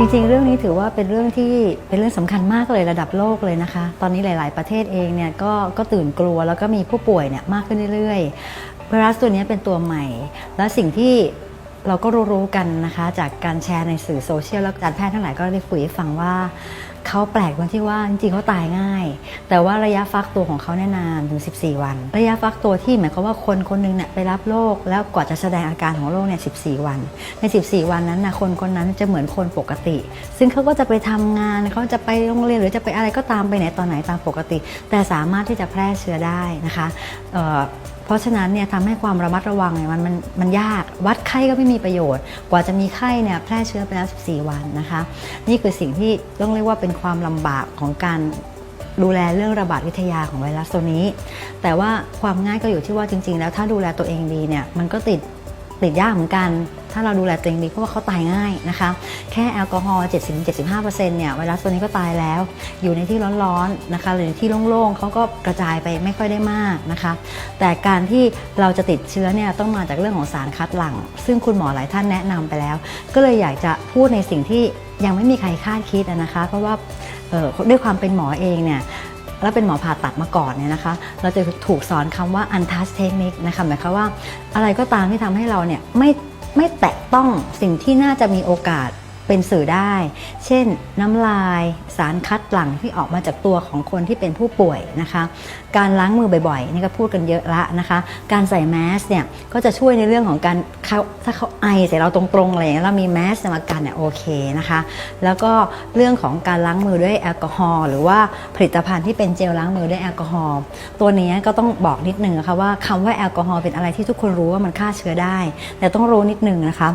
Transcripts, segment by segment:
จริงๆ เรื่องนี้ถือว่าเป็นเรื่องที่เป็นเรื่องสำคัญมากเลยระดับโลกเลยนะคะ ตอนนี้หลาย ๆ ประเทศเองเนี่ยก็ก็ตื่นกลัวแล้วก็มีผู้ป่วยเนี่ยมากขึ้นเรื่อยๆไวรัสตัวนี้เป็นตัวใหม่ และสิ่งที่เราก็รู้ๆกันนะคะ จากการแชร์ในสื่อโซเชียลแล้วการแพทย์ทั้งหลายก็ได้คุยฟังว่า เขาแปลกตรงที่ว่าจริงๆเขาตายง่าย แต่ว่าระยะฟักตัวของเขาเนี่ยนานถึง 14 วัน ระยะฟักตัวที่หมายความว่าคนคนหนึงเนี่ยไปรับโรคแล้วกว่าจะแสดงอาการของโรคเนี่ย 14 วัน ใน 14 วันนั้นนะคนคนนั้นจะเหมือนคนปกติ ซึ่งเขาก็จะไปทำงานเขาจะไปโรงเรียนหรือจะไปอะไรก็ตามไปไหนตอนไหนตามปกติ แต่สามารถที่จะแพร่เชื้อได้นะคะ เพราะฉะนั้นเนี่ยทำให้ความระมัดระวังเนี่ยมันมันมันยากวัดไข้ก็ไม่มีประโยชน์ กว่าจะมีไข้เนี่ยแพร่เชื้อไปแล้ว 14 วันนะคะ นี่คือสิ่งที่ต้องเรียกว่าเป็นความลำบากของการดูแลเรื่องระบาดวิทยาของไวรัสตัวนี้ แต่ว่าความง่ายก็อยู่ที่ว่าจริง ๆ แล้วถ้าดูแลตัวเองดีเนี่ยมันก็ติด ติดยากเหมือนกัน ถ้าเราดูแลตัวเองดีเพราะว่าเขาตายง่ายนะคะ แค่แอลกอฮอล์70-75%เนี่ยไวรัสตัวนี้ก็ตายแล้ว อยู่ในที่ร้อนๆนะคะ หรือที่โล่งๆเขาก็กระจายไปไม่ค่อยได้มากนะคะ แต่การที่เราจะติดเชื้อเนี่ยต้องมาจากเรื่องของสารคัดหลั่ง ซึ่งคุณหมอหลายท่านแนะนำไปแล้ว ก็เลยอยากจะพูดในสิ่งที่ยังไม่มีใครคาดคิดนะคะ เพราะว่าด้วยความเป็นหมอเองเนี่ย แล้วเป็นหมอผ่าตัดมาก่อนเนี่ยนะคะ เราจะถูกสอนคำว่า untouch technique นะคะหมายความว่าอะไรก็ตามที่ทำให้เราเนี่ยไม่ไม่แตะต้องสิ่งที่น่าจะมีโอกาส เป็นสื่อได้ เช่น น้ำลายสารคัดหลั่งที่ออกมาจากตัวของคนที่เป็นผู้ป่วยนะคะ การล้างมือบ่อยๆนี่ก็พูดกันเยอะละนะคะ การใส่แมสเนี่ยก็จะช่วยในเรื่องของการเขาถ้าเขาไอใส่เราตรงๆอะไรอย่างเงี้ยเรามีแมสมากันเนี่ยโอเคนะคะ แล้วก็เรื่องของการล้างมือด้วยแอลกอฮอล์หรือว่าผลิตภัณฑ์ที่เป็นเจลล้างมือด้วยแอลกอฮอล์ตัวนี้ก็ต้องบอกนิดนึงนะคะว่าคำว่าแอลกอฮอล์เป็นอะไรที่ทุกคนรู้ว่ามันฆ่าเชื้อได้ แต่ต้องรู้นิดนึงนะคะ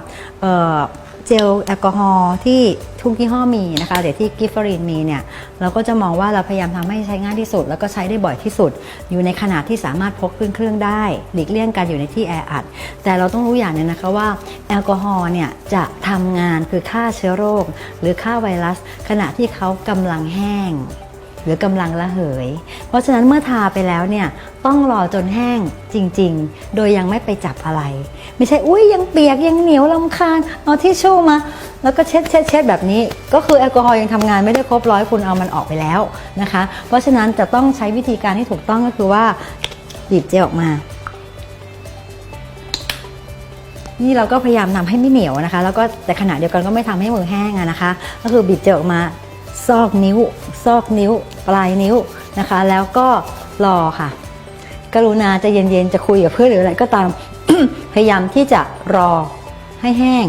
เจลแอลกอฮอล์ที่ทุกยี่ห้อมีนะคะเดี๋ยวที่กิฟฟรีนมีเนี่ยเราก็จะมองว่าเราพยายามทำให้ใช้ง่ายที่สุด แล้วก็ใช้ได้บ่อยที่สุด อยู่ในขนาดที่สามารถพกขึ้นเครื่องได้ หลีกเลี่ยงการอยู่ในที่แออัด แต่เราต้องรู้อย่างหนึงนะคะว่าแอลกอฮอล์เนี่ยจะทำงานคือฆ่าเชื้อโรค หรือฆ่าไวรัส ขณะที่เขากำลังแห้ง หรือกำลังระเหย เพราะฉะนั้นเมื่อทาไปแล้วเนี่ยต้องรอจนแห้งจริงๆ โดยยังไม่ไปจับอะไร ไม่ใช่อุ้ยยังเปียกยังเหนียวลำคาญเอาทิชชู่มา แล้วก็เช็ดเช็ดเช็ดแบบนี้ ก็คือแอลกอฮอล์ยังทำงานไม่ได้ครบร้อยคุณเอามันออกไปแล้วนะคะ เพราะฉะนั้นจะต้องใช้วิธีการที่ถูกต้องก็คือว่าหยิบเจลออกมานี่เราก็พยายามนำให้ไม่เหนียวนะคะ แล้วก็แต่ขณะเดียวกันก็ไม่ทำให้มือแห้งอะนะคะ ก็คือบีบเจลออกมา ซอกนิ้ว ซอกนิ้ว ปลายนิ้วนะคะ แล้วก็รอค่ะ กรุณาจะเย็นๆจะคุยกับเพื่อนหรืออะไรก็ตาม พยายามที่จะรอให้แห้ง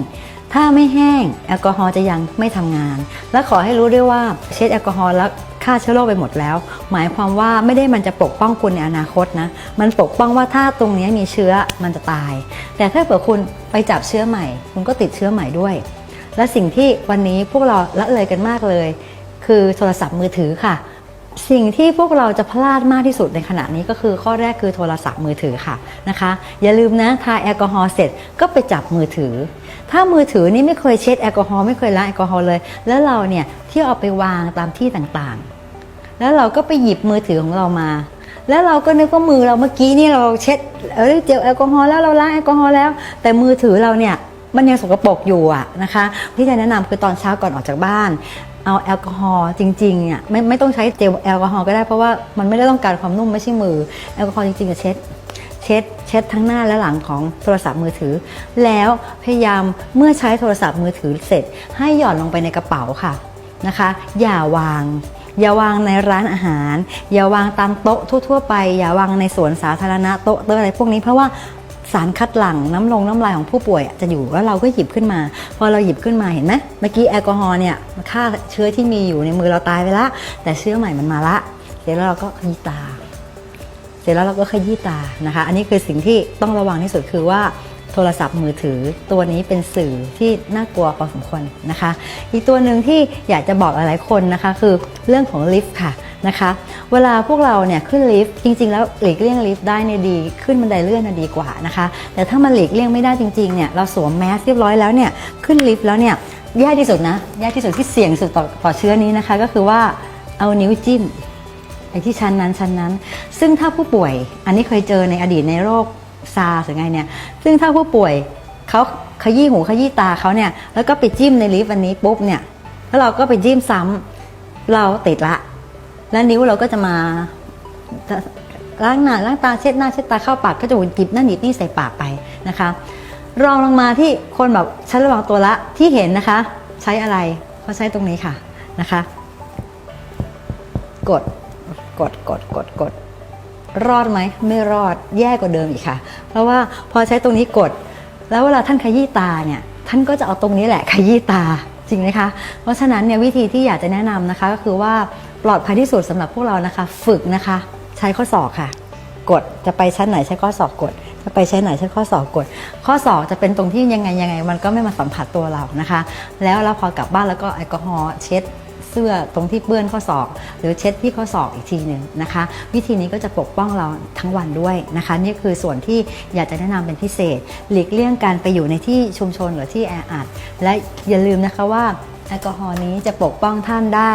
ถ้าไม่แห้งแอลกอฮอล์จะยังไม่ทำงาน และขอให้รู้ด้วยว่าเช็ดแอลกอฮอล์แล้วฆ่าเชื้อโรคไปหมดแล้ว หมายความว่าไม่ได้มันจะปกป้องคุณในอนาคตนะ มันปกป้องว่าถ้าตรงนี้มีเชื้อมันจะตาย แต่ถ้าเผื่อคุณไปจับเชื้อใหม่ คุณก็ติดเชื้อใหม่ด้วย และสิ่งที่วันนี้พวกเราละเลยกันมากเลย คือโทรศัพท์มือถือค่ะ สิ่งที่พวกเราจะพลาดมากที่สุดในขณะนี้ก็คือข้อแรกคือโทรศัพท์มือถือค่ะนะคะ อย่าลืมนะทาแอลกอฮอล์เสร็จก็ไปจับมือถือ ถ้ามือถือนี่ไม่เคยเช็ดแอลกอฮอล์ไม่เคยล้างแอลกอฮอล์เลย แล้วเราเนี่ยที่เอาไปวางตามที่ต่างๆ แล้วเราก็ไปหยิบมือถือของเรามาแล้วเราก็นึกว่ามือเราเมื่อกี้นี่เราเช็ดเอ้ยเจลแอลกอฮอล์แล้วเราล้างแอลกอฮอล์แล้ว แต่มือถือเราเนี่ยมันยังสกปรกอยู่อะนะคะที่จะแนะนำคือตอนเช้าก่อนออกจากบ้าน เอาแอลกอฮอล์จริงๆเนี่ยไม่ไม่ต้องใช้เจลแอลกอฮอล์ก็ได้เพราะว่ามันไม่ได้ต้องการความนุ่มไม่ใช่มือแอลกอฮอล์จริงๆจะเช็ดเช็ดเช็ดทั้งหน้าและหลังของโทรศัพท์มือถือ แล้วพยายามเมื่อใช้โทรศัพท์มือถือเสร็จ ให้หย่อนลงไปในกระเป๋าค่ะนะคะ อย่าวาง อย่าวางในร้านอาหาร อย่าวางตามโต๊ะทั่ว ๆ ไป อย่าวางในสวนสาธารณะโต๊ะเตอะอะไรพวกนี้เพราะว่า สารคัดหลั่งน้ำลงน้ำลายของผู้ป่วยจะอยู่แล้วเราก็หยิบขึ้นมา พอเราหยิบขึ้นมาเห็นไหมเมื่อกี้แอลกอฮอล์เนี่ยฆ่าเชื้อที่มีอยู่ในมือเราตายไปละแต่เชื้อใหม่มันมาละ เสร็จแล้วเราก็ขยี้ตา เสร็จแล้วเราก็ขยี้ตานะคะ อันนี้คือสิ่งที่ต้องระวังที่สุดคือว่าโทรศัพท์มือถือตัวนี้เป็นสื่อที่น่ากลัวพอสมควรนะคะ อีกตัวหนึ่งที่อยากจะบอกหลายๆคนนะคะ คือเรื่องของลิฟต์ค่ะ นะคะ เวลาพวกเราเนี่ยขึ้นลิฟต์จริง ๆ แล้วหลีกเลี่ยงลิฟต์ได้เนี่ยดี ขึ้นบันไดเลื่อนน่ะดีกว่านะคะ แต่ถ้ามันหลีกเลี่ยงไม่ได้จริงๆเนี่ยเราสวมแมสเรียบร้อยแล้วเนี่ยขึ้นลิฟต์แล้วเนี่ยแย่ที่สุดนะแย่ที่สุดที่เสี่ยงสุดต่อต่อเชื้อนี้นะคะ ก็คือว่าเอานิ้วจิ้มไอ้ที่ชั้นนั้นชั้นนั้น ซึ่งถ้าผู้ป่วยอันนี้เคยเจอในอดีตในโรคซาร์หรือไงเนี่ยซึ่งถ้าผู้ป่วยเขาขยี้หูขยี้ตาเขาเนี่ยแล้วก็ไปจิ้มในลิฟต์อันนี้ปุ๊บเนี่ยแล้วเราก็ไปจิ้มซ้ำเราติดละ แล้วนิ้วเราก็จะมาล้างหน้าล้างตาเช็ดหน้าเช็ดตาเข้าปากก็จะหยิบนั่นหยิบนี่ใส่ปากไปนะคะ รองลงมาที่คนแบบฉันระวังตัวละที่เห็นนะคะ ใช้อะไรเขาใช้ตรงนี้ค่ะนะคะ กดกดกดกดกดรอดไหมไม่รอดแย่กว่าเดิมอีกค่ะ เพราะว่าพอใช้ตรงนี้กด แล้วเวลาท่านขยี้ตาเนี่ยท่านก็จะเอาตรงนี้แหละขยี้ตาจริงไหมคะ เพราะฉะนั้นเนี่ยวิธีที่อยากจะแนะนำนะคะก็คือว่า ปลอดภัยที่สุดสำหรับพวกเรานะคะ ฝึกนะคะ ใช้ข้อศอกค่ะ กดจะไปชั้นไหนใช้ข้อศอกกด จะไปใช้ไหนใช้ข้อศอกกด ข้อศอกจะเป็นตรงที่ยังไงยังไง มันก็ไม่มาสัมผัสตัวเรานะคะ แล้วเราพอกลับบ้านแล้วก็แอลกอฮอล์เช็ดเสื้อตรงที่เปื้อนข้อศอก หรือเช็ดที่ข้อศอกอีกทีหนึ่งนะคะ วิธีนี้ก็จะปกป้องเราทั้งวันด้วยนะคะ นี่คือส่วนที่อยากจะแนะนำเป็นพิเศษ หลีกเลี่ยงการไปอยู่ในที่ชุมชนหรือที่แออัดและอย่าลืมนะคะว่าแอลกอฮอล์นี้จะปกป้องท่านได้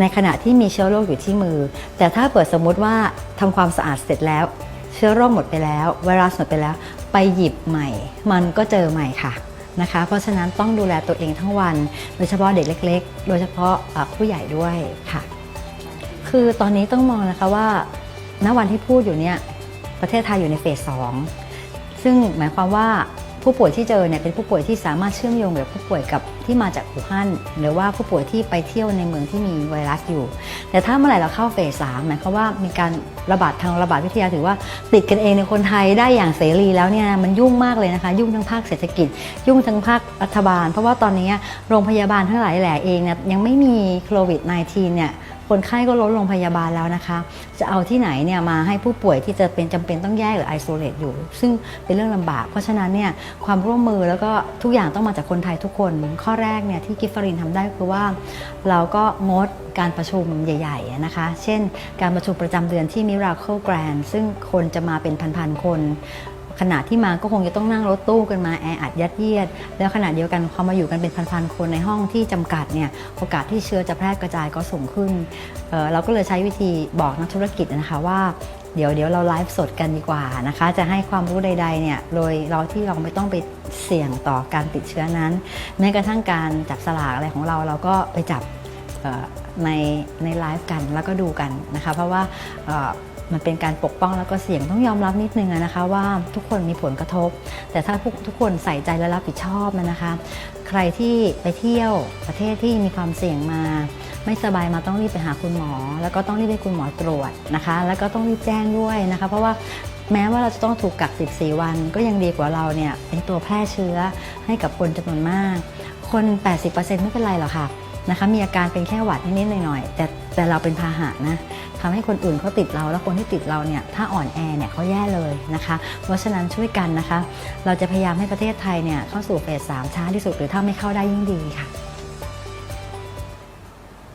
ในขณะที่มีเชื้อโรคอยู่ที่มือ แต่ถ้าเปิดสมมุติว่าทำความสะอาดเสร็จแล้ว เชื้อโรคหมดไปแล้ว ไวรัสหมดไปแล้ว ไปหยิบใหม่ มันก็เจอใหม่ค่ะนะคะ เพราะฉะนั้นต้องดูแลตัวเองทั้งวัน โดยเฉพาะเด็กเล็ก ๆ โดยเฉพาะผู้ใหญ่ด้วยค่ะ คือตอนนี้ต้องมองนะคะว่าณวันที่พูดอยู่เนี่ยประเทศไทยอยู่ในเฟสสองซึ่งหมายความว่า ผู้ป่วยที่เจอเนี่ยเป็นผู้ป่วยที่สามารถเชื่อมโยงกับผู้ป่วยกับที่มาจากอู่ฮั่นหรือว่าผู้ป่วยที่ไปเที่ยวในเมืองที่มีไวรัสอยู่ แต่ถ้าเมื่อไหร่เราเข้าเฟสสามหมายความว่ามีการระบาดทางระบาดวิทยาถือว่าติดกันเองในคนไทยได้อย่างเสรีแล้วเนี่ยมันยุ่งมากเลยนะคะ ยุ่งทั้งภาคเศรษฐกิจ ยุ่งทั้งภาครัฐบาล เพราะว่าตอนนี้โรงพยาบาลทั้งหลายแหล่เองเนี่ยยังไม่มีโควิด -19 เนี่ยคนไข้ก็ล้นโรงพยาบาลแล้วนะคะ จะเอาที่ไหนเนี่ยมาให้ผู้ป่วยที่จะเป็นจำเป็นต้องแยกหรือไอโซเลตอยู่ ซึ่งเป็นเรื่องลำบาก เพราะฉะนั้นเนี่ยความร่วมมือแล้วก็ทุกอย่างต้องมาจากคนไทยทุกคน ข้อแรกเนี่ยที่กิฟฟารินทำได้คือว่า เราก็งดการประชุมใหญ่ๆนะคะ เช่น การประชุมประจำเดือนที่ Miracle Grand ซึ่งคนจะมาเป็นพันๆคน ขณะที่มาก็คงจะต้องนั่งรถตู้กันมาแออัดยัดเยียด แล้วขณะเดียวกันพอมาอยู่กันเป็นพันๆคนในห้องที่จำกัดเนี่ยโอกาสที่เชื้อจะแพร่กระจายก็สูงขึ้นเเราก็เลยใช้วิธีบอกนักธุรกิจนะคะว่าเดี๋ยวเดี๋ยวเราไลฟ์สดกันดีกว่านะคะ จะให้ความรู้ใดๆเนี่ยโดยเราที่เราไม่ต้องไปเสี่ยงต่อการติดเชื้อนั้นแม้กระทั่งการจับสลากอะไรของเราเราก็ไปจับในในไลฟ์กันแล้วก็ดูกันนะคะ เพราะว่า มันเป็นการปกป้องแล้วก็เสี่ยงต้องยอมรับนิดนึงนะคะ ว่าทุกคนมีผลกระทบ แต่ถ้าพวกทุกคนใส่ใจและรับผิดชอบมันนะคะ ใครที่ไปเที่ยวประเทศที่มีความเสี่ยงมา ไม่สบายมาต้องรีบไปหาคุณหมอ แล้วก็ต้องรีบให้คุณหมอตรวจนะคะ แล้วก็ต้องรีบแจ้งด้วยนะคะ เพราะว่าแม้ว่าเราจะต้องถูกกัก 14 วัน ก็ยังดีกว่าเราเนี่ยเป็นตัวแพร่เชื้อให้กับคนจำนวนมาก คน 80%ไม่เป็นไรหรอกค่ะนะคะมีอาการเป็นแค่หวัดนิดๆหน่อยๆแต่แต่เราเป็นพาหะนะ ทำให้คนอื่นเขาติดเรา แล้วคนที่ติดเราเนี่ยถ้าอ่อนแอเนี่ยเขาแย่เลยนะคะ เพราะฉะนั้นช่วยกันนะคะ เราจะพยายามให้ประเทศไทยเนี่ยเข้าสู่เฟสสามช้าที่สุดหรือถ้าไม่เข้าได้ยิ่งดีค่ะ